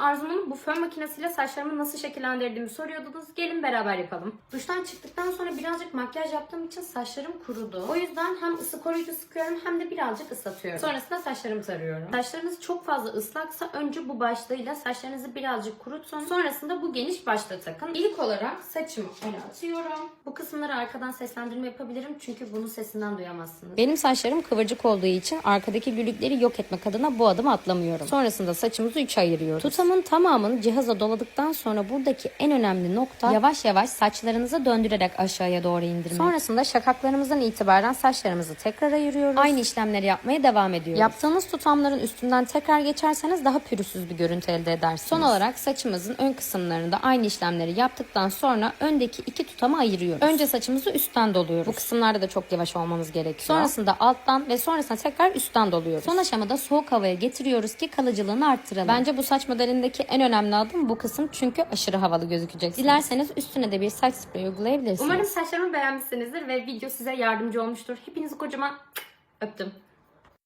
Arzu'nun bu fön makinesiyle saçlarımı nasıl şekillendirdiğimi soruyordunuz. Gelin beraber yapalım. Duştan çıktıktan sonra birazcık makyaj yaptığım için saçlarım kurudu. O yüzden hem ısı koruyucu sıkıyorum hem de birazcık ıslatıyorum. Sonrasında saçlarımı tarıyorum. Saçlarınız çok fazla ıslaksa önce bu başlığıyla saçlarınızı birazcık kurutun. Sonrasında bu geniş başlığı takın. İlk olarak saçımı öne atıyorum. Bu kısımları arkadan seslendirme yapabilirim çünkü bunun sesinden duyamazsınız. Benim saçlarım kıvırcık olduğu için arkadaki gülükleri yok etmek adına bu adımı atlamıyorum. Sonrasında saçımızı üçe ayırıyoruz. Tutamın tamamını cihaza doladıktan sonra buradaki en önemli nokta yavaş yavaş saçlarınıza döndürerek aşağıya doğru indirmek. Sonrasında şakaklarımızdan itibaren saçlarımızı tekrar ayırıyoruz. Aynı işlemleri yapmaya devam ediyoruz. Yaptığınız tutamların üstünden tekrar geçerseniz daha pürüzsüz bir görüntü elde edersiniz. Son olarak saçımızın ön kısımlarında aynı işlemleri yaptıktan sonra öndeki iki tutamı ayırıyoruz. Önce saçımızı üstten doluyoruz. Bu kısımlarda da çok yavaş olmamız gerekiyor. Sonrasında alttan ve sonrasında tekrar üstten doluyoruz. Son aşamada soğuk havaya getiriyoruz ki kalıcılığını arttıralım. Bence bu saç modelindeki en önemli adım bu kısım çünkü aşırı havalı gözükeceksiniz. Dilerseniz üstüne de bir saç spreyi uygulayabilirsiniz. Umarım saçlarımı beğenmişsinizdir ve video size yardımcı olmuştur. Hepinizi kocaman öptüm.